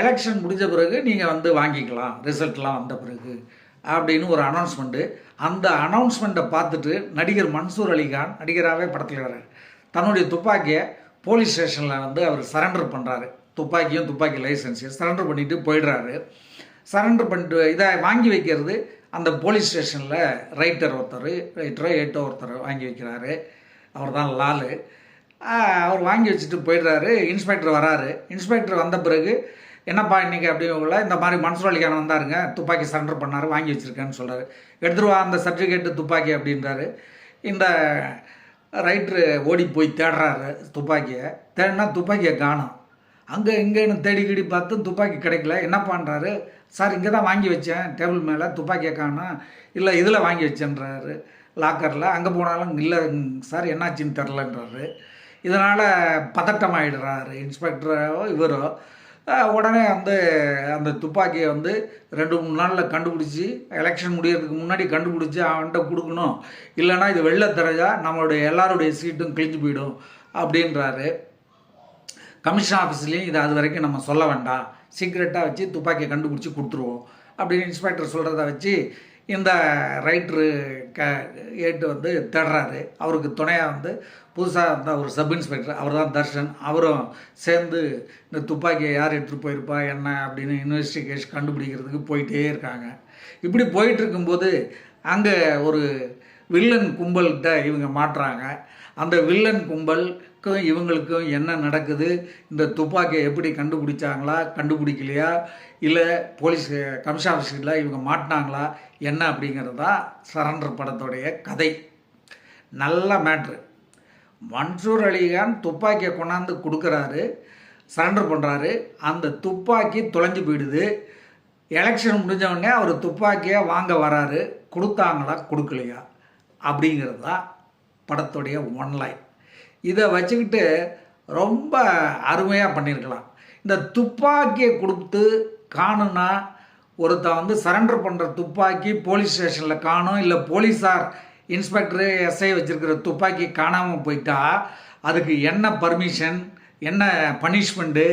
Election முடிஞ்ச பிறகு நீங்கள் வந்து வாங்கிக்கலாம் ரிசல்ட்லாம் வந்த பிறகு அப்படின்னு ஒரு அனௌன்ஸ்மெண்ட்டு அந்த அனௌன்ஸ்மெண்ட்டை பார்த்துட்டு நடிகர் மன்சூர் அலிகான் நடிகராகவே படத்தில் வர்றார். தன்னுடைய துப்பாக்கியை போலீஸ் ஸ்டேஷனில் வந்து அவர் சரண்டர் பண்ணுறாரு துப்பாக்கியும் துப்பாக்கி லைசன்ஸையும் சரண்டர் பண்ணிவிட்டு போயிடுறாரு. சரண்டர் பண்ணிட்டு இதை வாங்கி வைக்கிறது அந்த போலீஸ் ஸ்டேஷனில் ரைட்டர் ஒருத்தர் ரைட்டரோ ஏட்டோ ஒருத்தர் வாங்கி வைக்கிறாரு. அவர் தான் லாலு அவர் வாங்கி வச்சுட்டு போயிடுறாரு. இன்ஸ்பெக்டர் வராரு. இன்ஸ்பெக்டர் வந்த பிறகு என்னப்பா இன்றைக்கி அப்படிங்கக்குள்ள இந்த மாதிரி மன்சூர் அலிகான் வந்தாருங்க துப்பாக்கி சரண்டர் பண்ணார் வாங்கி வச்சுருக்கேன்னு சொல்கிறார் எடுத்துருவா அந்த சர்டிஃபிகேட்டு துப்பாக்கி அப்படின்றாரு. இந்த ரைட்ரு ஓடி போய் தேடுறாரு துப்பாக்கியை. தேடினா துப்பாக்கியை காணும். அங்கே இங்கேன்னு தேடி கிடி பார்த்து துப்பாக்கி கிடைக்கல. என்ன பண்ணுறாரு சார் இங்கே தான் வாங்கி வச்சேன். டேபிள் மேலே துப்பாக்கியை காணோம். இல்லை இதில் வாங்கி வச்சேன்றாரு. லாக்கரில் அங்கே போனாலும் இல்லை சார் என்னாச்சுன்னு தெரிலன்றாரு இதனால் பதட்டமாயிடுறாரு இன்ஸ்பெக்டரோ இவரோ உடனே வந்து அந்த துப்பாக்கியை வந்து ரெண்டு மூணு நாளில் கண்டுபிடிச்சி எலெக்ஷன் முடியறதுக்கு முன்னாடி கண்டுபிடிச்சி அவன்கிட்ட கொடுக்கணும். இல்லைன்னா இது வெளில தெரிஞ்சா நம்மளுடைய எல்லாருடைய சீட்டும் கிழிஞ்சு போயிடும் அப்படின்றாரு. கமிஷன் ஆஃபீஸ்லேயும் இது அது வரைக்கும் நம்ம சொல்ல வேண்டாம். சீக்ரெட்டாக வச்சு துப்பாக்கியை கண்டுபிடிச்சி கொடுத்துருவோம். அப்படின்னு இன்ஸ்பெக்டர் சொல்கிறத வச்சு இந்த ரைட்ரு க ஏட்டு வந்து தேடுறாரு. அவருக்கு துணையாக வந்து புதுசாக இருந்த ஒரு சப் இன்ஸ்பெக்டர். அவர் தான் தர்ஷன். அவரும் சேர்ந்து இந்த துப்பாக்கியை யார் எடுத்துகிட்டு போயிருப்பா என்ன அப்படின்னு இன்வெஸ்டிகேஷன் கண்டுபிடிக்கிறதுக்கு போயிட்டே இருக்காங்க. இப்படி போயிட்டு இருக்கும்போது அங்கே ஒரு வில்லன் கும்பல்கிட்ட இவங்க மாட்டுறாங்க. அந்த வில்லன் கும்பல் கும்பலுக்கும் இவங்களுக்கும் என்ன நடக்குது? இந்த துப்பாக்கியை எப்படி கண்டுபிடிச்சாங்களா? கண்டுபிடிக்கலையா? இல்லை போலீஸ் கமிஷன் ஆஃபீஸில் இவங்க மாட்டினாங்களா? என்ன அப்படிங்கிறது தான் சரண்டர் படத்துடைய கதை. நல்ல மேட்ரு. மன்சூர் அலிகான் துப்பாக்கியை கொண்டாந்து கொடுக்குறாரு சரண்டர் பண்ணுறாரு அந்த துப்பாக்கி தொலைஞ்சு போயிடுது. எலெக்ஷன் முடிஞ்சவுடனே அவர் துப்பாக்கியை வாங்க வராரு. கொடுத்தாங்களா? கொடுக்கலையா? அப்படிங்கிறது தான் படத்துடைய ஒன்லைன் இதை வச்சுக்கிட்டு ரொம்ப அருமையாக பண்ணியிருக்கலாம். இந்த துப்பாக்கியை கொடுத்து காணுன்னா ஒருத்தன் வந்து சரண்டர் பண்ணுற துப்பாக்கி போலீஸ் ஸ்டேஷனில் காணும் இல்லை போலீஸார் இன்ஸ்பெக்டரு எஸ்ஐ வச்சுருக்கிற துப்பாக்கி காணாமல் போயிட்டா அதுக்கு என்ன பர்மிஷன் என்ன பனிஷ்மெண்ட்டு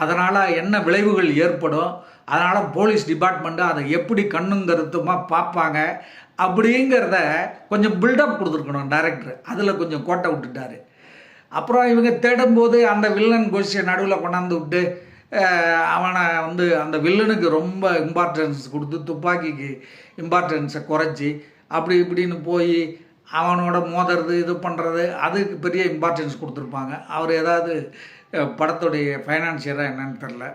அதனால் என்ன விளைவுகள் ஏற்படும் அதனால் போலீஸ் டிபார்ட்மெண்ட்டு அதை எப்படி கண்ணும் கருத்துமாக பார்ப்பாங்க அப்படிங்கிறத கொஞ்சம் பில்டப் கொடுத்துருக்கணும் டைரக்டர் அதில் கொஞ்சம் கோட்டை விட்டுட்டாரு. அப்புறம் இவங்க தேடும்போது அந்த வில்லன் கோஷியை நடுவில் கொண்டாந்து விட்டு அவனை வந்து அந்த வில்லனுக்கு ரொம்ப இம்பார்ட்டன்ஸ் கொடுத்து துப்பாக்கிக்கு இம்பார்ட்டன்ஸை குறைச்சி அப்படி இப்படின்னு போய் அவனோட மோதுறது இது பண்ணுறது அதுக்கு பெரிய இம்பார்ட்டன்ஸ் கொடுத்துருப்பாங்க. அவர் ஏதாவது படத்துடைய ஃபைனான்சியராக என்னன்னு தெரில